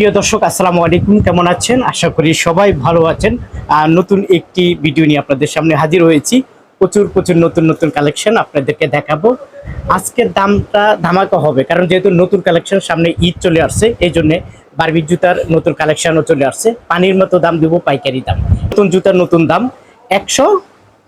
প্রিয় দর্শক আসসালামু আলাইকুম। কেমন আছেন? আশা করি সবাই ভালো আছেন। আর নতুন একটি ভিডিও নিয়ে আপনাদের সামনে হাজির হয়েছি। প্রচুর প্রচুর নতুন নতুন কালেকশন আপনাদেরকে দেখাবো। আজকের দামটা ধামাকা হবে কারণ যেহেতু নতুন কালেকশন সামনে ঈদ চলে আসছে এই জন্য বারবির জুতার নতুন কালেকশনও চলে আসছে। পানির মতো দাম দিব পাইকারি দাম। নতুন জুতার নতুন দাম একশো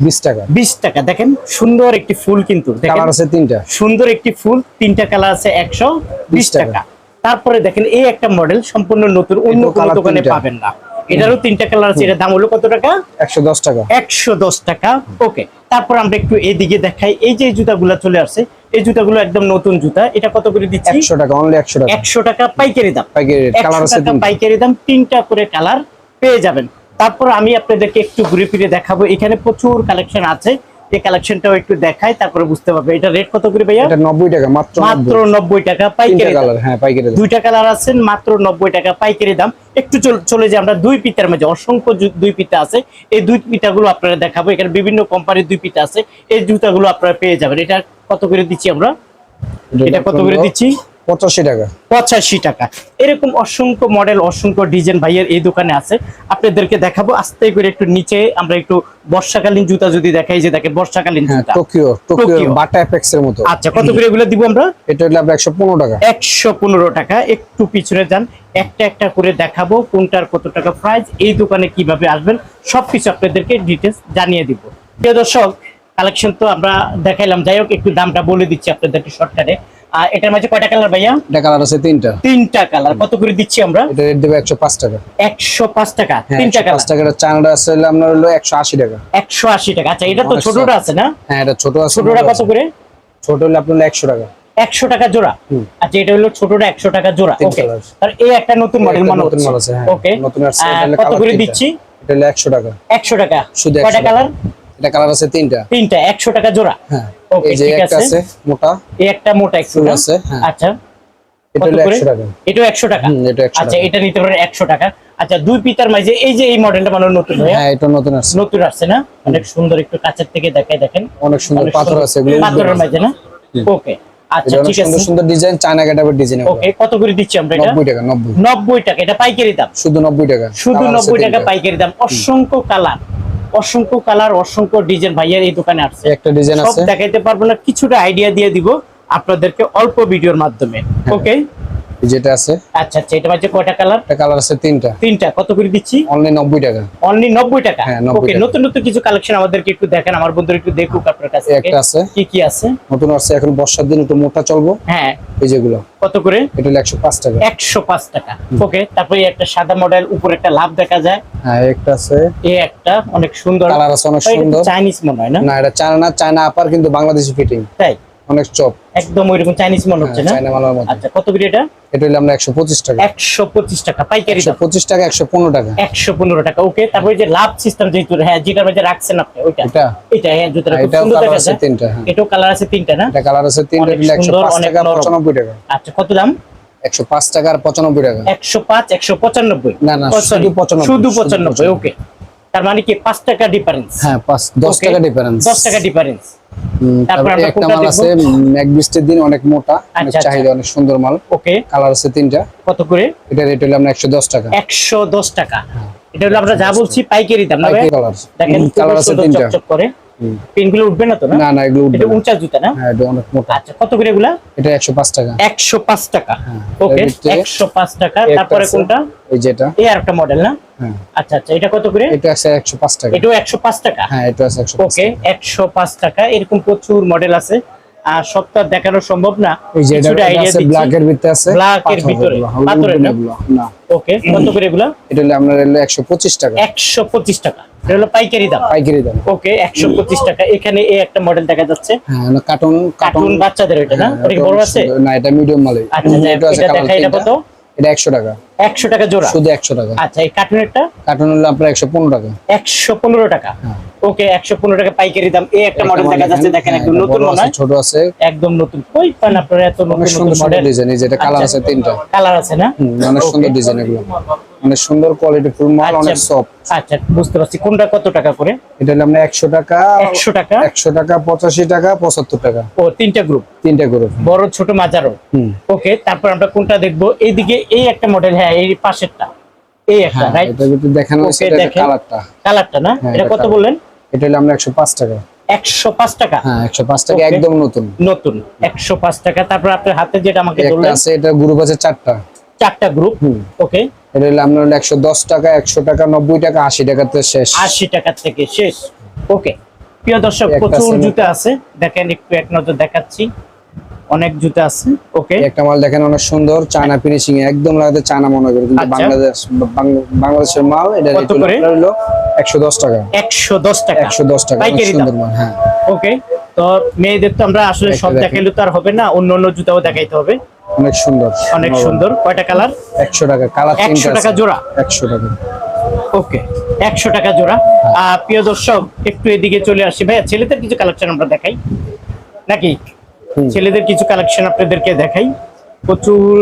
বিশ টাকা। বিশ টাকা। দেখেন সুন্দর একটি ফুল কিন্তু কালার আছে তিনটা। সুন্দর একটি ফুল তিনটা কালার আছে একশো বিশ টাকা। তারপরে দেখেন এই একটা মডেল সম্পূর্ণ নতুন অন্য কোনো দোকানে পাবেন না। এটারও তিনটা কালার আছে এটার দাম হলো কত টাকা? একশো দশ টাকা। একশো দশ টাকা। ওকে তারপর আমরা একটু এদিকে দেখাই। এই যে জুতাগুলো চলে আসছে এই জুতাগুলো একদম নতুন জুতা। এটা কত করে দিচ্ছি? একশো টাকা অনলি একশো টাকা। একশো টাকা পাইকারি দাম। পাইকারি কালার আছে পাইকারি দাম তিনটা করে কালার পেয়ে যাবেন। তারপর আমি আপনাদেরকে একটু ঘুরে ফিরে দেখাবো। এখানে প্রচুর কালেকশন আছে। এই কালেকশনটাও একটু দেখাই তারপরে বুঝতে পারবে। এটা রেট কত করে ভাইয়া? এটা টাকা মাত্র মাত্র নব্বই টাকা পাইকারি কালার হ্যাঁ পাইকারি দুইটা কালার আছেন মাত্র নব্বই টাকা পাইকারি দাম। একটু চল- চলে যে আমরা দুই পিতার মাঝে। অসংখ্য দুই পিতা আছে। এই দুই পিতাগুলো আপনারা দেখাবো। এখানে বিভিন্ন কোম্পানির দুই পিতা আছে। এই জুতাগুলো আপনারা পেয়ে যাবেন। এটা কত করে দিচ্ছি আমরা? এটা কত করে দিচ্ছি? পঁচাশি টাকা। পঁচাশি টাকা। এরকম অসংখ্য মডেল অসংখ্য ডিজাইন ভাইয়ের এই দোকানে আছে। আপনাদেরকে দেখাবো আস্তে করে একটু নিচে আমরা একটু বর্ষাকালীন জুতা যদি দেখাই যে দেখেন বর্ষাকালীন হ্যাঁ জুতা। Tokyo Tokyo Tokyo. Bata Apex এর মতো। আচ্ছা কত করে এগুলো দিব আমরা? এটা হলো আপনার একশো পনেরো টাকা। একশো পনেরো টাকা। একটু পিছনে যান একটা একটা করে দেখাবো কোনটার কত টাকা প্রাইস এই দোকানে কীভাবে আসবেন সবকিছু আপনাদেরকে ডিটেলস জানিয়ে দিব। প্রিয় দর্শক কালেকশন তো আমরা দেখাইলাম। যাই হোক একটু দামটা বলে দিচ্ছি আপনাদেরকে শর্টকাটে আর এটার মাঝে কয়টা কালার ভাইয়া? এটা কালার আছে তিনটা। তিনটা কালার। কত করে দিচ্ছি আমরা? এটা রেট দেবে একশো পাঁচ টাকা। একশো পাঁচ টাকা। হ্যাঁ তিনটা কালার। টাকা চানাটা আছে হলো আপনার হলো একশো আশি টাকা। একশো আশি টাকা। আচ্ছা এটা তো ছোটটা আছে না? হ্যাঁ এটা ছোট আছে ছোটটা কত করে? ছোট হলে আপনার হলো একশো টাকা। একশো টাকা জোড়া। আচ্ছা এটা হলো ছোটটা একশো টাকা জোড়া। ওকে। আর এই একটা নতুন মডেল মনে নতুন মাল আছে, হ্যাঁ। ওকে নতুন এটা আহ, হলো কত করে দিচ্ছি? এটা হলো একশো টাকা। একশো টাকা। শুধু কয়টা কালার? এটা কালার আছে তিনটা। তিনটা। একশো টাকা জোড়া। হ্যাঁ। ঠিক একটা আছে। মোটা। এই একটা মোটা একশো আছে, হ্যাঁ। আচ্ছা এটা কত হলো করে? একশো টাকা। হুম, এটা 100 আচ্ছা এটা নিতে পারেন একশো টাকা। আচ্ছা দুই পিতার মাঝে এই যে এই মডেলটা মানে নতুন হ্যাঁ এটা নতুন আছে নতুন আসছে না? অনেক সুন্দর একটু কাছের থেকে দেখাই দেখেন। অনেক সুন্দর পাথর আছে এগুলো পাথরের মাঝে না? ওকে আচ্ছা ঠিক সুন্দর আছে। সুন্দর ডিজাইন চায়না কাটাবের ডিজাইন ওকে কত করে দিচ্ছি আমরা এটা? নব্বই টাকা নব্বই। নব্বই টাকা এটা পাইকারি দাম? শুধু নব্বই টাকা। শুধু Colour আছে নব্বই টাকা পাইকারি দাম। অসংখ্য কালার অসংখ্য কালার অসংখ্য ডিজাইন ভাইয়ার এই দোকানে আসছে। একটা ডিজাইন সব আছে। দেখাইতে পারব না কিছুটা আইডিয়া দিয়ে দিব আপনাদেরকে অল্প ভিডিওর মাধ্যমে। হ্যাঁ। ওকে যেটা আছে। আচ্ছা আচ্ছা এটা মাঝে কয়টা কালার? একটা কালার আছে তিনটা। তিনটা কত করে দিচ্ছি? অনলি নব্বই টাকা। অনলি নব্বই টাকা? হ্যাঁ, 90 ওকে নতুন নতুন কিছু কালেকশন আমাদেরকে একটু দেখেন আমার বন্ধুরা একটু দেখুক আপনার কাছে একটা আছে। কি কি আছে? নতুন আসছে এখন বর্ষার দিন একটু মোটা চলবো। হ্যাঁ। এই যেগুলো। কত করে? এটা হলো একশো পাঁচ টাকা। একশো পাঁচ টাকা ওকে তারপরে এই একটা সাদা মডেল উপরে একটা লাভ দেখা যায়। হ্যাঁ একটা আছে। এই একটা অনেক সুন্দর। কালার আছে অনেক সুন্দর। চাইনিজ মনে হয় না? না এটা চায়না চায়না আপার কিন্তু বাংলাদেশি ফিটিং তাই? অনেক চপ। একদম ওইরকম চাইনিজ মনে হচ্ছে না? চায়না মালার মতো আচ্ছা কত করে এটা? এটা হলো আমরা একশো পঁচিশ টাকা। একশো পঁচিশ টাকা পাইকারি একশো দাম পঁচিশ টাকা একশো পনেরো টাকা। একশো পনেরো টাকা ওকে তারপরে যে লাভ সিস্টেম যেহেতু হ্যাঁ যেটার মধ্যে রাখছেন আপনি ওইটা। এটা? এটা হ্যাঁ জুতোটা খুব সুন্দর দেখা আছে তিনটা হ্যাঁ। এটাও কালার আছে তিনটা না? এটা কালার আছে তিনটা পাঁচ অনেক টাকা নরম। পঁচানব্বই টাকা। আচ্ছা কত দাম? একশো পাঁচ টাকা আর পঁচানব্বই টাকা। একশো পাঁচ একশো পঁচানব্বই। না, না, শুধু 95, শুধু শুধু পঁচানব্বই। 95 ওকে তার মানে কি 5 টাকা ডিফারেন্স হ্যাঁ পাঁচ দশ টাকা ডিফারেন্স দশ টাকা ডিফারেন্স তারপর আমরা একটা মাল আছে এক বিস্টের দিন অনেক মোটা অনেক আচ্ছা, আচ্ছা। চাহিদা অনেক সুন্দর মাল। ওকে কালার আছে তিনটা। কত করে? এটা রেট হলো আমরা একশো দশ টাকা। একশো দশ টাকা। এটা হলো আমরা যা বলছি পাইকারি দাম না ভাই? দেখেন কালার আছে তিনটা। চকচক করে। পেনগুলো উঠবে না তো না? না এগুলো উঠবে এটা উঁচা জুতা না? হ্যাঁ এটা অনেক মোটা। আচ্ছা কত করে এগুলা? এটা একশো পাঁচ টাকা। একশো পাঁচ টাকা। হ্যাঁ, ওকে একশো পাঁচ টাকা। তারপরে কোনটা? এই যেটা। এই আর একটা মডেল না? হ্যাঁ। আচ্ছা আচ্ছা এটা কত করে? এটা আছে একশো পাঁচ টাকা। এটাও একশো পাঁচ টাকা? হ্যাঁ এটা আছে একশো ওকে একশো পাঁচ টাকা। এরকম প্রচুর মডেল আছে। আর সবটা দেখানো সম্ভব না। কিছুটা এটা দিচ্ছি। ব্ল্যাক এর ভিতরে আছে Black এর ভিতরে, পাথরের না? না এগুলো, না। ওকে কত করে এগুলা? এটা হলো আপনার হলো একশো পঁচিশ টাকা। একশো পঁচিশ টাকা। এটা হলো পাইকারি দাম। পাইকারি দাম। ওকে একশো পঁচিশ টাকা। এখানে এই একটা মডেল দেখা যাচ্ছে। হ্যাঁ কার্টুন কার্টুন বাচ্চাদের এটা না? বড় আছে? না এটা মিডিয়াম মালে আচ্ছা যাই এটা দেখা এটা কত? এটা একশো টাকা। একশো টাকা জোড়া? শুধু টাকা। আচ্ছা এই কার্টুনেরটা কার্টুন হলো আপনার একশো পনেরো টাকা। একশো পনেরো টাকা? হ্যাঁ। ওকে একশো পনেরো টাকা পাইকারি দাম। এই একটা মডেল দেখা যাচ্ছে দেখেন একদম নতুন মনে হয় ছোট আছে। একদম নতুন। কই পান আপনারা এত নতুন সুন্দর নতুন মডেল ডিজাইন এই যেটা কালার আছে তিনটা। কালার আছে না? অনেক সুন্দর ডিজাইন এগুলো। মানে সুন্দর কোয়ালিটি ফুল মাল অনেক আচ্ছা। সফট আচ্ছা বুঝতে পারছি। কোনটা কত টাকা করে? এটা হলো আপনার একশো টাকা একশো টাকা? একশো টাকা পঁচাশি টাকা পঁচাত্তর টাকা। ও তিনটা গ্রুপ তিনটা গ্রুপ বড় ছোট হুম। ওকে তারপর আমরা কোনটা দেখব? এইদিকে এই একটা মডেল হ্যাঁ এই পাশেরটা। এই একটা হ্যাঁ রাইট এটা যদি দেখানো হয়েছে এটা কালারটা কালারটা না? হ্যাঁ, এটা কত। বললেন? এটা হলো আমরা একশো পাঁচ টাকা। একশো পাঁচ টাকা? হ্যাঁ একশো পাঁচ টাকা একদম নতুন। নতুন। একশো পাঁচ টাকা। তারপর আপনার হাতে যেটা আমাকে বললেন? আছে এটা গ্রুপ আছে চারটা। চারটা গ্রুপ ওকে এটা হলো আপনার একশো দশ টাকা একশো টাকা নব্বই টাকা আশি টাকাতে শেষ। আশি টাকা থেকে শেষ ওকে প্রিয় দর্শক প্রচুর জুতা আছে। দেখেন একটু এক নজর দেখাচ্ছি। অনেক জুতা আছে ওকে একটা মাল দেখেন অনেক সুন্দর। চায়না ফিনিশিং একদম লাগাতে চায়না মনে করে কিন্তু আচ্ছা। বাংলাদেশ বাংলাদেশের মাল এটা কত রেট হলো করে? আপনার হলো একশো দশ টাকা। একশো দশ টাকা। একশো দশ টাকা অনেক সুন্দর মাল হ্যাঁ। ওকে তো মেয়েদের তো আমরা আসলে সব। দেখাইলে তো আর হবে না অন্য অন্য জুতাও দেখাইতে হবে। অনেক সুন্দর। অনেক সুন্দর। কয়টা কালার? একশো টাকা। কালার 100 টাকা জোড়া? একশো টাকা। ওকে একশো টাকা জোড়া। আর প্রিয় দর্শক একটু এদিকে চলে আসি। ভাইয়া ছেলেদের কিছু কালেকশন আমরা দেখাই। নাকি? ছেলেদের কিছু কালেকশন আপনাদেরকে দেখাই। প্রচুর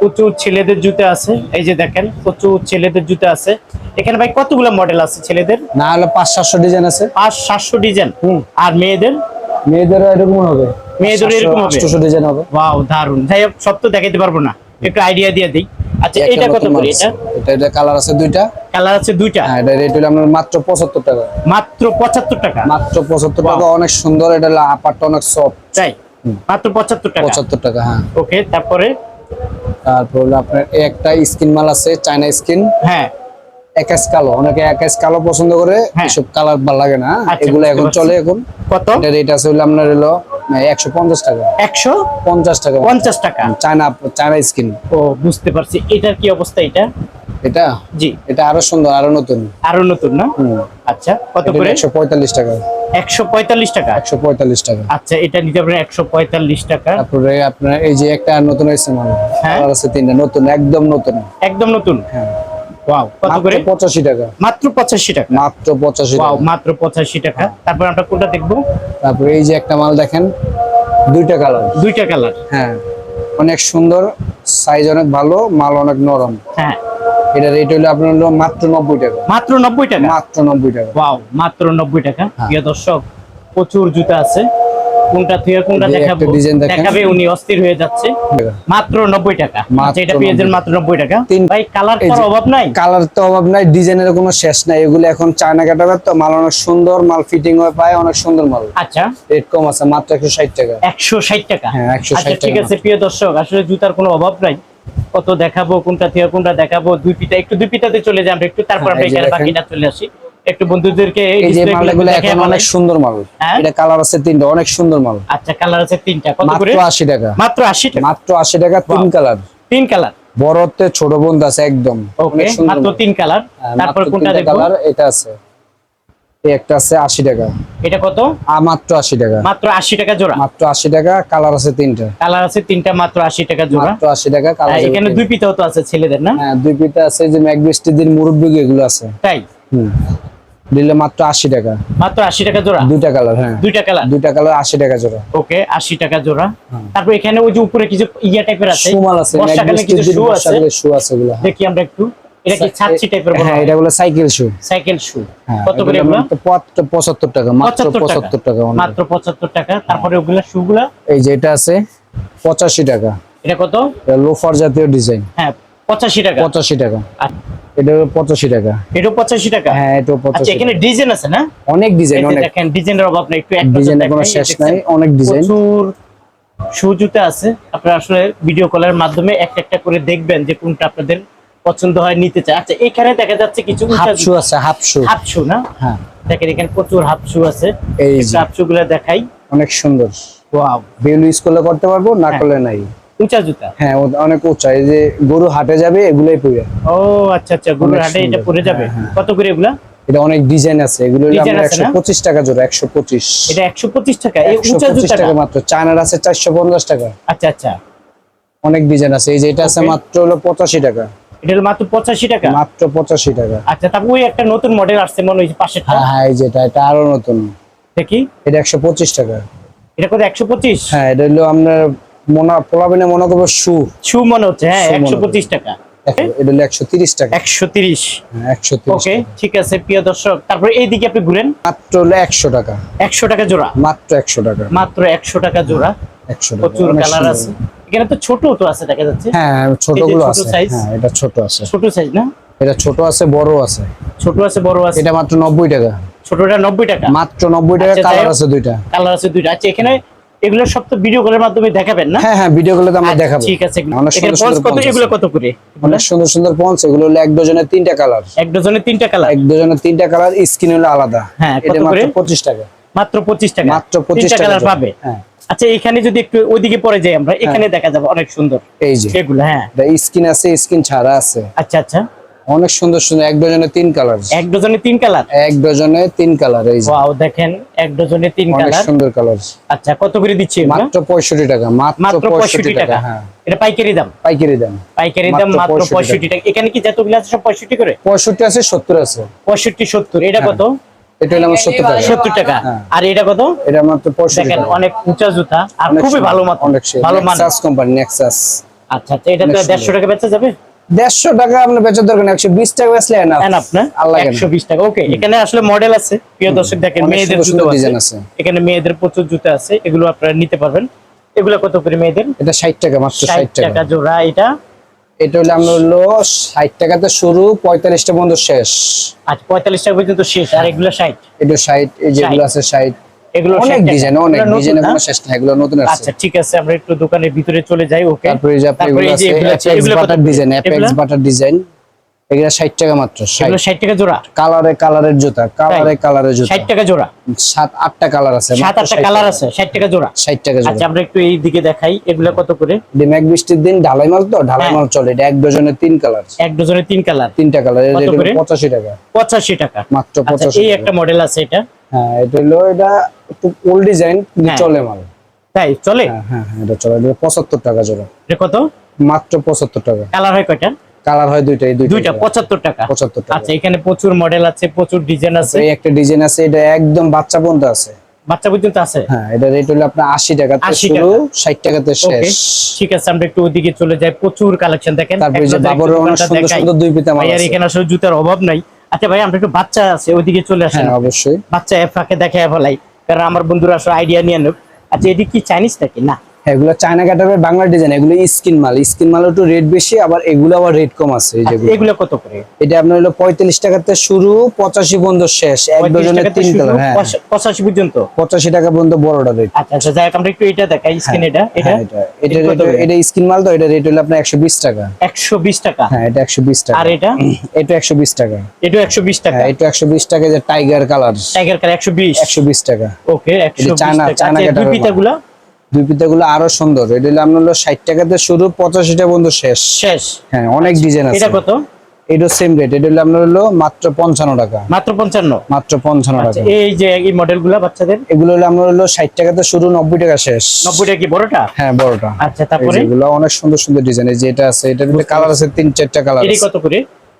প্রচুর ছেলেদের জুতো আছে। এই যে দেখেন প্রচুর ছেলেদের জুতো আছে। এখানে ভাই কতগুলো মডেল আছে ছেলেদের? না হলে পাঁচ সাতশো ডিজাইন আছে। পাঁচ সাতশো ডিজাইন। আর মেয়েদের? মেয়েদের এরকম হবে। মেয়েদেরও এরকম হবে? আটশোশো ডিজাইন হবে। ওয়াও দারুণ যাই হোক সব তো দেখাইতে পারব না। একটু আইডিয়া দিয়ে দিই। আচ্ছা এটা কত করে এটা? এটা এটা কালার আছে দুইটা। কালার আছে দুইটা? হ্যাঁ এটা রেট হলো আপনার মাত্র পঁচাত্তর টাকা। মাত্র পঁচাত্তর টাকা? মাত্র পঁচাত্তর Wow. টাকা অনেক সুন্দর। এটা আপারটা অনেক সফট তাই? মাত্র পঁচাত্তর টাকা? পঁচাত্তর টাকা হ্যাঁ। ওকে তারপরে? তারপর হলো আপনার একটা স্কিন মাল আছে চায়না স্কিন হ্যাঁ। একাশ কালো। অনেকে একাশ কালো পছন্দ করে হ্যাঁ। এসব কালার ভালো লাগে না আচ্ছা, এগুলো এখন চলে এখন। কত? এটা রেট আছে হলো আপনার হলো একশো পঞ্চাশ টাকা। একশো পঞ্চাশ টাকা। পঞ্চাশ টাকা। China China skin. ও বুঝতে পারছি। এটার কি অবস্থা এটা? এটা? জি। এটা আরও সুন্দর আরও নতুন। আরও নতুন না? আচ্ছা কত করে? একশো পঁয়তাল্লিশ টাকা। একশো পঁয়তাল্লিশ টাকা? একশো পঁয়তাল্লিশ টাকা। আচ্ছা এটা নিতে পারেন টাকা। তারপরে আপনার এই যে একটা নতুন মাল হ্যাঁ। আছে তিনটা নতুন একদম নতুন। একদম নতুন? হ্যাঁ। ওয়াও কত করে? পঁচাশি টাকা। মাত্র পঁচাশি টাকা। মাত্র পঁচাশি ওয়াও টাকা। মাত্র পঁচাশি টাকা। তারপর আমরা কোনটা দেখব? তারপরে এই যে একটা মাল দেখেন দুইটা কালার দুইটা কালার হ্যাঁ অনেক সুন্দর সাইজ অনেক ভালো মাল অনেক নরম। হ্যাঁ। এটা রেট হলো আপনার হলো মাত্র নব্বই টাকা। মাত্র নব্বই টাকা? মাত্র নব্বই টাকা। ওয়াও মাত্র নব্বই টাকা। হ্যাঁ। প্রিয় দর্শক প্রচুর জুতা আছে। কোনটা থেকে কোনটা দেখাবো। দেখাবে উনি অস্থির হয়ে যাচ্ছে। মাত্র নব্বই টাকা। মাত্র এটা পেঁয়াজের মাত্র নব্বই টাকা। ভাই কালার করার অভাব নাই? কালার তো অভাব নাই ডিজাইনের কোনো শেষ নাই। এগুলো এখন চায়না তো মাল অনেক সুন্দর মাল ফিটিং হয়ে পায় অনেক সুন্দর মাল। আচ্ছা। রেট কম আছে মাত্র একশো ষাট টাকা। একশো ষাট টাকা? হ্যাঁ, 160 আচ্ছা ঠিক আছে প্রিয় দর্শক আসলে জুতার কোনো অভাব নাই। কত দেখাবো কোনটা থেকে কোনটা দেখাবো দুই পিটা একটু দুই পিটাতে চলে যাই আমরা একটু তারপর হ্যাঁ, আমরা। বাকিটা চলে আসি। একটু বন্ধুদেরকে এই যে গুলো মালগুলো এখন অনেক সুন্দর মাল। হ্যাঁ? এটা কালার আছে তিনটা অনেক সুন্দর মাল। আচ্ছা কালার আছে তিনটা। কত করে? মাত্র আশি টাকা। মাত্র আশি টাকা? মাত্র আশি টাকা তিন কালার তিন কালার বড়তে ছোট বন্ধু আছে একদম। ওকে মাত্র তিন কালার হ্যাঁ, তারপর কোনটা তিনটা কালার এটা আছে। একটা আছে আশি টাকা। এটা কত? মাত্র আশি টাকা। মাত্র আশি টাকা জোড়া? মাত্র আশি টাকা কালার আছে তিনটা। কালার আছে তিনটা মাত্র আশি টাকা জোড়া? মাত্র আশি টাকা কালার আর এখানে দুই পিতাও তো আছে ছেলেদের না? হ্যাঁ দুই পিতা আছে যে দিন মুরব্বী এগুলো আছে। তাই? হুম। দিলে মাত্র আশি টাকা। মাত্র আশি টাকা জোড়া? দুইটা কালার হ্যাঁ। দুইটা কালার? দুইটা কালার আশি টাকা জোড়া। ওকে আশি টাকা জোড়া। তারপর এখানে ওই যে উপরে কিছু ইয়া টাইপের আছে? সুমাল আছে কিছু শু আছে? শু আছে এগুলো হ্যাঁ। দেখি আমরা একটু। এটা কি ছাচ্ছি টাইপের হ্যাঁ এটা সাইকেল শু সাইকেল শু হ্যাঁ কত করে এগুলো? পঁচাত্তর টাকা মাত্র পঁচাত্তর পঁচাত্তর টাকা টাকা মাত্র পঁচাত্তর টাকা। তারপরে ওগুলা এই যে এটা আছে পঁচাশি টাকা। এটা কত? লোফার জাতীয় ডিজাইন হ্যাঁ পঁচাশি টাকা। পঁচাশি টাকা। এটা পঁচাশি টাকা। এটাও পঁচাশি টাকা? হ্যাঁ এটা আচ্ছা পঁচাশি এখানে ডিজাইন আছে না? অনেক ডিজাইন অনেক। দেখেন ডিজাইনের অভাব নেই একটু ডিজাইনের কোনো শেষ নাই অনেক ডিজাইন। প্রচুর শু জুতা আছে। আপনারা আসলে ভিডিও কলের মাধ্যমে একটা একটা করে দেখবেন যে কোনটা আপনাদের পছন্দ হয় নিতে চায়। আচ্ছা এখানে দেখা যাচ্ছে কিছু হাফ শু আছে হাফ শু হাফ শু না? হ্যাঁ। দেখেন এখানে প্রচুর হাফ শু আছে। এই যে। হাফ শু গুলা দেখাই। অনেক সুন্দর। ওয়াও। বেল ইউজ করলে করতে পারব না হ্যাঁ। করলে নাই। উঁচা জুতা? হ্যাঁ অনেক উঁচা। এই যে গরু হাটে যাবে এগুলোই পড়ে ও আচ্ছা আচ্ছা অনেক হাটে এটা পরে যাবে? হ্যাঁ, কত করে এগুলা? এটা অনেক ডিজাইন আছে। এগুলো একশো? পঁচিশ টাকা জোড়া একশো পঁচিশ। এটা একশো পঁচিশ টাকা? এই উঁচা জুতাটা? টাকা মাত্র। চায়নার আছে চারশো পঞ্চাশ টাকা। আচ্ছা আচ্ছা। অনেক ডিজাইন আছে। এই যে এটা আছে মাত্র হলো পঁচাশি টাকা। এটা হলো মাত্র পঁচাশি টাকা? মাত্র পঁচাশি টাকা। আচ্ছা তারপর ওই একটা নতুন মডেল আসছে মনে হয়েছে পাশেরটা। হ্যাঁ হ্যাঁ এই যেটা এটা আরও নতুন। দেখি এটা একশো পঁচিশ টাকা। এটা কত একশো পঁচিশ? হ্যাঁ এটা হলো আপনার মনে পোলাবিনে মনে করব শু। শু মনে হচ্ছে হ্যাঁ একশো পঁচিশ টাকা। এটা একশো তিরিশ টাকা। একশো তিরিশ। একশো ওকে ঠিক আছে প্রিয় দর্শক তারপরে এইদিকে আপনি ঘুরেন। মাত্র হলো একশো টাকা। একশো টাকা জোড়া? মাত্র একশো টাকা। মাত্র একশো টাকা জোড়া। একশো প্রচুর কালার আছে। এখানে তো ছোট তো আছে দেখা যাচ্ছে। হ্যাঁ ছোট আছে। size? হ্যাঁ এটা ছোট আছে। ছোট সাইজ না? এটা ছোট আছে বড় আছে। ছোট আছে বড় আছে। এটা মাত্র নব্বই টাকা। ছোটটা নব্বই টাকা। মাত্র নব্বই টাকা আচ্ছা, কালার আছে দুইটা। কালার আছে দুইটা। আচ্ছা এখানে এগুলো সব তো ভিডিও কলের মাধ্যমে দেখাবেন না? হ্যাঁ হ্যাঁ ভিডিও গুলো তো আমরা আচ্ছা, দেখাবো। ঠিক আছে সুন্দর কত? এগুলো কত করে? অনেক সুন্দর সুন্দর পঞ্চ এগুলো হলো এক ডজনের তিনটা কালার এক ডজনের তিনটা কালার এক ডজনের তিনটা কালার স্কিন হলো আলাদা। হ্যাঁ, এটা মাত্র করে? পঁচিশ টাকা। মাত্র পঁচিশ টাকা। মাত্র পঁচিশ তিনটা টাকা কালার পাবে? হ্যাঁ। আচ্ছা এখানে যদি একটু ওইদিকে পরে যাই আমরা এখানে দেখা যাবে অনেক সুন্দর। এই যে। এগুলো হ্যাঁ। স্কিন আছে স্কিন ছাড়া আছে। আচ্ছা আচ্ছা। অনেক সুন্দর সুন্দর এক ডজনে তিন কালার। এক ডজনে তিন কালার? এক ডজনে তিন কালার এই যে। ওয়াও দেখেন এক ডজনে তিন অনেক কালার। সুন্দর কালার। আচ্ছা কত করে দিচ্ছি মাত্র পঁয়ষট্টি টাকা মাত্র মাত্র পঁয়ষট্টি পঁয়ষট্টি টাকা হ্যাঁ। এটা পাইকারি দাম? পাইকারি দাম। পাইকারি দাম মাত্র মাত্র 65 টাকা। এখানে কি যতগুলো আছে? সব পঁয়ষট্টি করে? পঁয়ষট্টি আছে সত্তর আছে। পঁয়ষট্টি সত্তর। এটা কত? এটা হলো আমার সত্তর টাকা। সত্তর টাকা। হ্যাঁ। আর এটা কত? এটা মাত্র পঁয়ষট্টি দেখেন টাকা। অনেক উঁচা জুতা আর খুবই ভালো অনেক সে ভালো মান নেক্সাস কোম্পানি নেক্সাস আচ্ছা আচ্ছা এটা তো অনেক দেড়শো টাকা বেচা যাবে? দেড়শো টাকা আপনার বেচার দরকার নেই একশো বিশ টাকা বেচলে এনাফ না? আল্লাহ একশো বিশ টাকা ওকে এখানে আসলে মডেল আছে। প্রিয় দর্শক দেখেন মেয়েদের জুতো আছে। এখানে মেয়েদের প্রচুর জুতো আছে এগুলো আপনারা নিতে পারবেন। এগুলো কত করে মেয়েদের? এটা ষাট টাকা মাত্র ষাট টাকা। টাকা জোড়া এটা। এটা হলো আমরা হলো ষাট টাকাতে শুরু পঁয়তাল্লিশটা পর্যন্ত শেষ। আচ্ছা পঁয়তাল্লিশ টাকা পর্যন্ত শেষ আর এগুলো ষাট। এটা ষাট এই যেগুলো আছে ষাট। এগুলো অনেক ডিজাইন অনেক ডিজাইন না? শেষ না এগুলো নতুন আছে আচ্ছা ঠিক আছে আমরা একটু দোকানের ভিতরে চলে যাই ওকে? তারপরে যে আপনার এগুলো আছে অ্যাপেক্স বাটার ডিজাইন অ্যাপেক্স বাটার ডিজাইন এগুলো? ষাট টাকা মাত্র ষাট। এগুলো ষাট টাকা জোড়া? কালারে কালারের জুতা কালারে কালারের জুতা। ষাট টাকা জোড়া? সাত আটটা কালার আছে কালার আছে টাকা জোড়া? ষাট টাকা আচ্ছা জোড়া আমরা একটু এই দিকে দেখাই এগুলো কত করে? বৃষ্টির দিন ঢালাই মাল তো? ঢালাই হ্যাঁ। মাল চলে এটা এক ডজনে তিন কালার। এক ডজনে তিন কালার। তিনটা কালার এটা? পঁচাশি টাকা। পঁচাশি টাকা। মাত্র আচ্ছা পঁচাশি এই একটা মডেল আছে এটা? হ্যাঁ এটা হলো এটা একটু ওল্ড ডিজাইন। চলে মাল। তাই? চলে? হ্যাঁ হ্যাঁ হ্যাঁ, এটা চলে। এটা পঁচাত্তর টাকা জোড়া। এটা কত? মাত্র পঁচাত্তর টাকা। কালার হয় কয়টা? কালার হয় দুইটা এই দুইটা দুইটা পঁচাত্তর টাকা। পঁচাত্তর টাকা। আচ্ছা এখানে প্রচুর মডেল আছে প্রচুর ডিজাইন আছে। এই একটা ডিজাইন আছে এটা একদম বাচ্চা পর্যন্ত আছে। বাচ্চা পর্যন্ত আছে? হ্যাঁ এটা রেট হলো আপনার আশি টাকাতে 80 শুরু ষাট টাকাতে ওকে শেষ। ঠিক আছে আমরা একটু ওদিকে চলে যাই। প্রচুর কালেকশন দেখেন। তারপরে যে নজরে বাবরের অনেক সুন্দর সুন্দর দুই পিতা মাল আছে। এখানে আসলে জুতার অভাব নাই। আচ্ছা ভাই আমরা একটু বাচ্চা আছে ওইদিকে চলে আসেন। হ্যাঁ অবশ্যই। বাচ্চা এ ফাঁকে দেখে ফেলাই কারণ আমার বন্ধুরা আসলে আইডিয়া নিয়ে নেব। আচ্ছা এটি কি চাইনিজ নাকি? না। এগুলো চায়না ক্যাটাগরি বাংলা ডিজাইন এগুলো স্কিন মাল। স্কিন মাল একটু রেট বেশি আবার এগুলো আবার রেট কম আছে আচ্ছা, এগুলো কত করে? এটা আপনার হলো পঁয়তাল্লিশ টাকাতে শুরু পঁচাশি পর্যন্ত শেষ এক 35 ডজনের তিন কালার হ্যাঁ। পঁচাশি পর্যন্ত? পঁচাশি টাকা পর্যন্ত বড়টা রেট আচ্ছা আচ্ছা যাই আমরা একটু এটা দেখাই স্ক্রিন এটা এটা। হ্যাঁ এটা এটা এটা এটা- স্কিন মাল তো এটা রেট হলো আপনার একশো বিশ টাকা। একশো বিশ টাকা? হ্যাঁ এটা একশো বিশ টাকা। আর এটা? এটা একশো বিশ টাকা। এটা একশো বিশ টাকা? হ্যাঁ এটা একশো বিশ টাকা যে টাইগার কালার টাইগার কালার একশো বিশ? একশো বিশ টাকা। ওকে একশো বিশ চায়না- টাকা। চায়না category পিতাগুলা? দুই পিতাগুলো আরও সুন্দর। এটা হলো আপনার ষাট টাকাতে শুরু পঁচাশিটা পর্যন্ত শেষ। শেষ। হ্যাঁ অনেক ডিজাইন আছে। এটা কত? এটা সেম রেট এটা হলো আপনার হলো মাত্র পঞ্চান্ন টাকা। মাত্র পঞ্চান্ন? মাত্র পঞ্চান্ন আচ্ছা টাকা। এই যে এই মডেলগুলা বাচ্চাদের? এগুলো হলো আপনার হলো ষাট টাকাতে শুরু নব্বই টাকা শেষ। নব্বই টাকা কি বড়টা? হ্যাঁ বড়টা। আচ্ছা তারপরে? এগুলো অনেক সুন্দর সুন্দর ডিজাইন এই যে এটা আছে এটার মধ্যে কালার আছে তিন চারটা কালার এটি আছে। কত করে?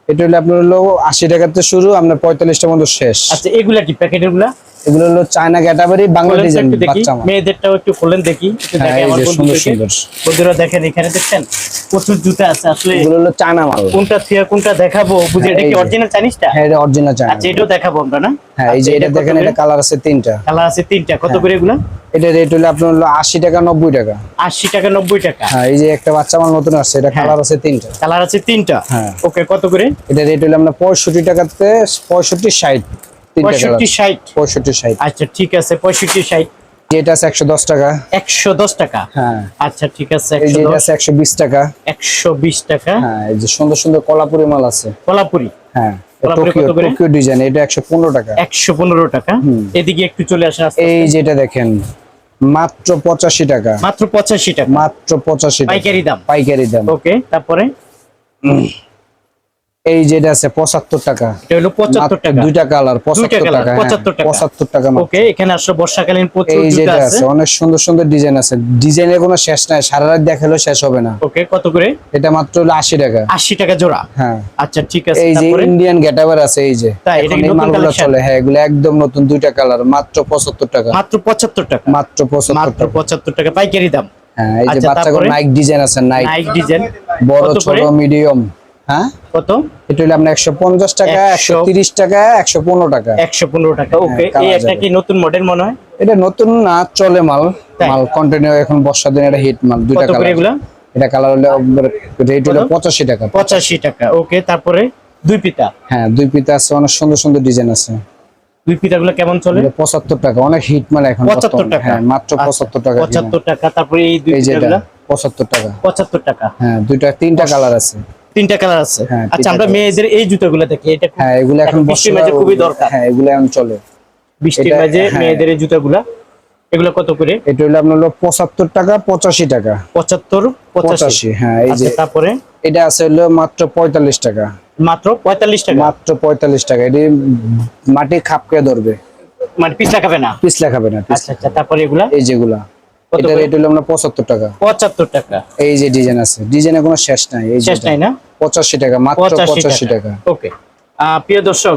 এটা হলো আপনার হলো আশি টাকাতে শুরু আপনার পঁয়তাল্লিশটা পর্যন্ত শেষ। আচ্ছা এগুলা কি প্যাকেটেরগুলা? এগুলো হলো চায়না ক্যাটাগরি বাংলা ডিজাইন বাচ্চা মেয়েদেরটাও একটু খোলেন দেখি। হ্যাঁ, আমার সুন্দর সুন্দর। বন্ধুরা দেখেন এখানে দেখছেন? প্রচুর জুতা আছে আসলে এগুলো হলো চায়না মাল। কোনটা থিয়া কোনটা দেখাবো? বুঝে হ্যাঁ, এটা কি যে। অরিজিনাল চাইনিজটা হ্যাঁ এটা অরিজিনাল চায়না আচ্ছা এটাও দেখাবো আমরা না? হ্যাঁ এই যে আচ্ছা, এটা দেখেন এটা কালার আছে তিনটা। কালার আছে তিনটা। কত হ্যাঁ। করে এগুলা? এটা রেট হলো আপনার হলো আশি টাকা নব্বই টাকা। আশি টাকা নব্বই টাকা। হ্যাঁ এই যে একটা বাচ্চা মাল নতুন আসছে এটা কালার আছে তিনটা। কালার আছে তিনটা? হ্যাঁ। ওকে কত করে? এটা রেট হলো আপনার পঁয়ষট্টি টাকাতে পঁয়ষট্টি ষাট। পঁয়ষট্টি ষাট। পঁয়ষট্টি ষাট। আচ্ছা ঠিক আছে পঁয়ষট্টি ষাট। এটা আছে একশো দশ টাকা। একশো দশ টাকা? হ্যাঁ। আচ্ছা ঠিক আছে এই একশো যে এটা দশ। আছে একশো বিশ টাকা। একশো বিশ টাকা? হ্যাঁ যে সুন্দর সুন্দর কলাপুরি মাল আছে। কলাপুরি? হ্যাঁ টোকিও ডিজাইন এটা একশো পনেরো টাকা। একশো পনেরো টাকা? এদিকে একটু চলে আসেন এই। যেটা দেখেন মাত্র পঁচাশি টাকা। মাত্র পঁচাশি টাকা? মাত্র পঁচাশি পাইকারি দাম? পাইকারি দাম। ওকে তারপরে? এই যেটা আছে পঁচাত্তর টাকা। এটা হলো পঁচাত্তর মাত্র টাকা। দুইটা কালার পঁচাত্তর colour, টাকা 75 টাকা। পঁচাত্তর টাকা ওকে এখানে আসলে বর্ষাকালীন প্রচুর এই যেটা আছে। অনেক সুন্দর সুন্দর ডিজাইন আছে। ডিজাইনের কোনো শেষ নাই সারা রাত দেখালেও শেষ হবে না। ওকে কত করে? এটা মাত্র হলো আশি টাকা। আশি টাকা জোড়া? হ্যাঁ। আচ্ছা ঠিক আছে এই যে ইন্ডিয়ান গেটাবার আছে এই যে। তাই, এটা কি নতুন মালগুলো চলে হ্যাঁ এগুলো একদম নতুন দুইটা কালার মাত্র পঁচাত্তর টাকা। মাত্র পঁচাত্তর টাকা। মাত্র পঁচাত্তর মাত্র টাকা। পঁচাত্তর টাকা পাইকারি দাম। হ্যাঁ এই যে বাচ্চাগুলো নাইক ডিজাইন আছে নাইক নাইক ডিজাইন বড় ছোট মিডিয়াম হ্যাঁ? কত? এটা হলো আপনার একশো পঞ্চাশ টাকা একশো একশো তিরিশ টাকা একশো পনেরো টাকা। একশো পনেরো টাকা ওকে। এই একটা কি নতুন মডেল মনে হয়? এটা নতুন না চলে মাল। মাল কন্টিনিউ এখন বর্ষার দিন এটা হিট মাল দুইটা কালার এগুলা? এটা কালার হলো রেট হলো টাকা। পঁচাশি টাকা ওকে। তারপরে দুই পিতা? হ্যাঁ দুই পিতা আছে অনেক সুন্দর সুন্দর ডিজাইন আছে। দুই পিতা গুলো কেমন চলে? এটা পঁচাত্তর টাকা অনেক হিট মাল এখন পঁচাত্তর বর্তমানে। টাকা। হ্যাঁ মাত্র আচ্ছা, পঁচাত্তর টাকা পঁচাত্তর টাকা তারপরে এই দুই এই যে পিতা এটা গুলা পঁচাত্তর টাকা। পঁচাত্তর টাকা। হ্যাঁ দুইটা তিনটা কালার আছে। তিনটা কালার আছে। হ্যাঁ, আচ্ছা আমরা মেয়েদের এই জুতাগুলো দেখি এটা হ্যাঁ এগুলো এখন বৃষ্টির মাঝে খুবই দরকার। হ্যাঁ এগুলো এখন চলে। বৃষ্টির মাঝে হ্যাঁ। মেয়েদের এই জুতাগুলা এগুলো কত করে? এটা হলো আপনার হলো পঁচাত্তর টাকা পঁচাশি টাকা। পঁচাত্তর পঁচাশি। পঁচাশি হ্যাঁ এই যে আচ্ছা, তারপরে? এটা আছে হলো মাত্র পঁয়তাল্লিশ টাকা। মাত্র পঁয়তাল্লিশ টাকা? মাত্র পঁয়তাল্লিশ টাকা। এটি মাটি খাপকে ধরবে। মানে পিছলা খাবে না? পিছলা খাবে না আচ্ছা আচ্ছা তারপরে এগুলা? এই যেগুলা। এটা? রেট হলো আমরা পঁচাত্তর টাকা। পঁচাত্তর টাকা। এই যে ডিজাইন আছে ডিজাইনে কোনো শেষ নাই এই শেষ নাই না? পঁচাশি টাকা মাত্র পঁচাশি পঁচাশি টাকা। ওকে প্রিয় দর্শক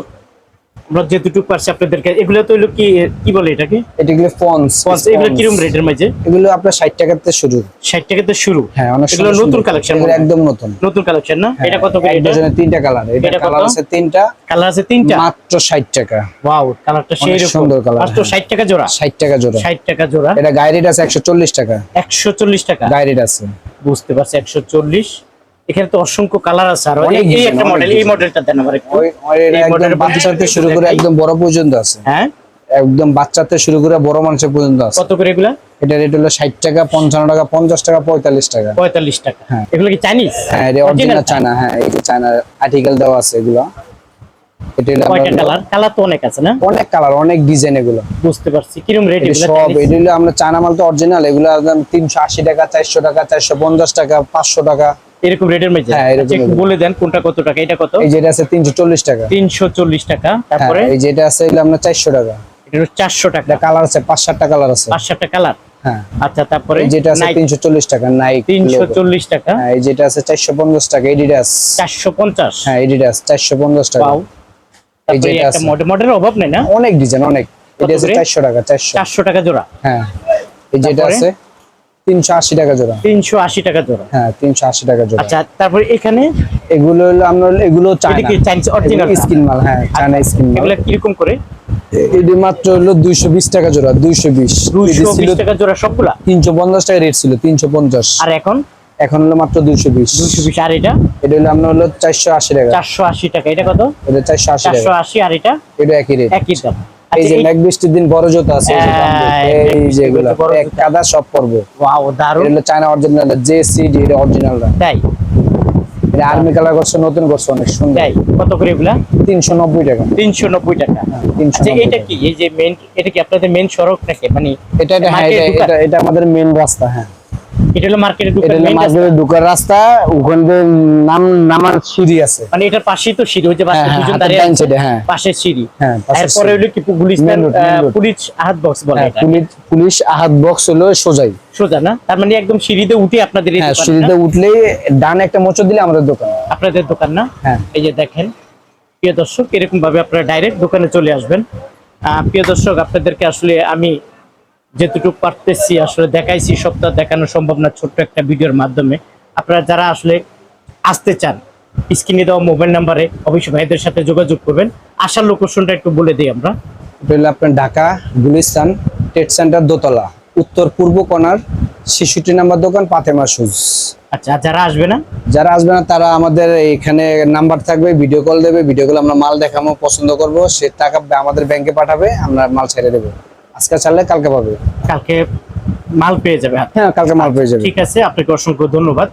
আমরা যেটুকু পারছি আপনাদেরকে এগুলো তো হলো কি কি বলে এটাকে? এটা গুলো ফন্স পঞ্চ এগুলো কীরকম রেটের মাঝে? এগুলো আপনার ষাট টাকাতে শুরু। ষাট টাকা তো শুরু? হ্যাঁ অনেক এগুলো নতুন কালেকশন এগুলো একদম নতুন। নতুন কালেকশন না? এটা কত করে এটা? ডজনে তিনটা কালার এটা কালার আছে তিনটা। কালার আছে তিনটা? মাত্র ষাট টাকা। ওয়াও কালারটা সেই রকম। সুন্দর কালার মাত্র হ্যাঁ। ষাট টাকা জোড়া? ষাট টাকা জোড়া। ষাট টাকা জোড়া? এটা রেট আছে একশো চল্লিশ টাকা। একশো চল্লিশ টাকা? গায়ে আছে। বুঝতে পারছি একশো চল্লিশ। এখানে তো অসংখ্য কালার আছে আর এই- একটা মডেল এই মডেলটা দেন আমার একটু। এই একদম model বাচ্চাতে শুরু করে একদম বড় পর্যন্ত আছে। হ্যাঁ। একদম বাচ্চাতে শুরু করে বড় মানুষের পর্যন্ত আছে। কত করে এগুলা? এটা রেট হলো ষাট টাকা পঞ্চান্ন টাকা পঞ্চাশ টাকা পঁয়তাল্লিশ টাকা। পঁয়তাল্লিশ টাকা। হ্যাঁ। এগুলো কি চাইনিজ হ্যাঁ এটা অরিজিনাল চায়না হ্যাঁ এই যে চায়না আর্টিকেল দেওয়া আছে এগুলো। এটা কয়টা কালার কালার তো অনেক আছে না? অনেক কালার অনেক ডিজাইন এগুলো। বুঝতে পারছি। কিরম রেট এটা এগুলো সব এটা হলো আমরা চায়না মাল তো অরিজিনাল এগুলো একদম তিনশো আশি টাকা চারশো টাকা চারশো পঞ্চাশ টাকা পাঁচশো টাকা। এরকম রেটের মধ্যে? হ্যাঁ, আচ্ছা, একটু বলে দেন কোনটা কত টাকা? এটা কত? এই যেটা আছে তিনশো চল্লিশ টাকা। তিনশো চল্লিশ টাকা। হ্যাঁ তারপরে? এই যেটা আছে এগুলো আপনার চারশো টাকা। এটা হলো চারশো টাকা। এটা কালার আছে পাঁচ সাতটা কালার আছে। পাঁচ সাতটা কালার? হ্যাঁ। আচ্ছা তারপরে? এই যেটা আছে তিনশো চল্লিশ টাকা নাইক তিনশো চল্লিশ টাকা। হ্যাঁ এই যেটা আছে চারশো পঞ্চাশ টাকা এডিডাস চারশো পঞ্চাশ। হ্যাঁ এডিডাস চারশো পঞ্চাশ টাকা। পাও তারপরে যেটা একটা মডেলের অভাব নাই না? অনেক ডিজাইন অনেক। এটা আছে করে? চারশো টাকা চারশো। চারশো টাকা জোড়া। হ্যাঁ। এই যেটা আছে তিনশো আশি টাকা জোড়া। তিনশো আশি টাকা জোড়া। হ্যাঁ তিনশো আশি টাকা জোড়া। আচ্ছা তারপরে এখানে? এগুলো হলো আমরা এগুলো এটা কি চাইনিজ অরিজিনাল স্কিন মাল হ্যাঁ চায়না স্কিন মাল। এগুলো কীরকম করে? এটি মাত্র হলো দুইশো বিশ টাকা জোড়া দুইশো বিশ। দুইশো ছিল বিশ টাকা জোড়া সবগুলা? তিনশো পঞ্চাশ টাকা রেট ছিল তিনশো পঞ্চাশ। আর এখন? এখন হলো মাত্র দুইশো বিশ। দুইশো বিশ আর এটা? এটা হলো আপনার হলো চারশো আশি টাকা। চারশো আশি টাকা এটা কত? এটা চারশো আশি চারশো টাকা আশি আর এটা? এটা একই রেট একই দাম। এই যে মেঘ বৃষ্টির দিন বড় জুতো আছে এই যে হ্যাঁ, দাম এই এই বৃষ্টির যেগুলো এক কাদা সব পরবো। ওয়াও দারুণ। হলো চায়না অরিজিনাল যে এটা অরিজিনাল তাই? এটা আর্মি কালার করছে নতুন করছে অনেক সুন্দর। তাই? কত করে এগুলা? তিনশো নব্বই টাকা। তিনশো নব্বই টাকা। তিনশো আচ্ছা এটা কি? এই যে মেন এটা কি আপনাদের মেন সড়ক নাকি? মানে এটা এটা হ্যাঁ এটা আমাদের মেন রাস্তা হ্যাঁ। এটা হলো মার্কেটে এটা ঢুকার রাস্তা। মার্কেটে ঢোকার রাস্তা ওখান নাম নামার সিঁড়ি আছে। মানে এটার পাশেই তো সিঁড়ি ওই যে বাচ্চা হ্যাঁ, হ্যাঁ, দুজন দাঁড়িয়ে ডান আছে। হ্যাঁ। পাশের সিঁড়ি। হ্যাঁ, এরপরে হলো কি পুলিশ আহাত বক্স বলে এটা। পুলিশ পুলিশ আহাত বক্স হলো সোজাই। সোজা না? তার মানে একদম সিঁড়িতে উঠে আপনাদের এই হ্যাঁ সিঁড়িতে উঠলেই ডান একটা মোচড় দিলে আমাদের দোকান। আপনাদের দোকান না? হ্যাঁ। এই যে দেখেন প্রিয় দর্শক এরকম ভাবে আপনারা ডাইরেক্ট দোকানে চলে আসবেন। প্রিয় দর্শক আপনাদেরকে আসলে আমি যেটুকু পারতেছি আসলে দেখাইছি সপ্তাহ দেখানো সম্ভব না ছোট্ট একটা ভিডিওর মাধ্যমে। আপনারা যারা আসলে আসতে চান স্ক্রিনে দেওয়া মোবাইল নাম্বারে অবশ্যই ভাইদের সাথে যোগাযোগ করবেন। আসার লোকেশনটা একটু বলে দিই আমরা। আপনার ঢাকা গুলিস্তান ট্রেড সেন্টার দোতলা উত্তর পূর্ব কোনার শিশুটি নাম্বার দোকান পাতেমা শুজ আচ্ছা যারা আসবে না? যারা আসবে না তারা আমাদের এখানে নাম্বার থাকবে ভিডিও কল দেবে ভিডিও কল আমরা মাল দেখাবো পছন্দ করব সে টাকা আমাদের ব্যাংকে পাঠাবে আমরা মাল ছেড়ে দেবো। আজকে চাললে কালকে পাবে। কালকে মাল পেয়ে যাবে। হ্যাঁ কালকে মাল পেয়ে যাবে। ঠিক আছে আপনাকে অসংখ্য ধন্যবাদ।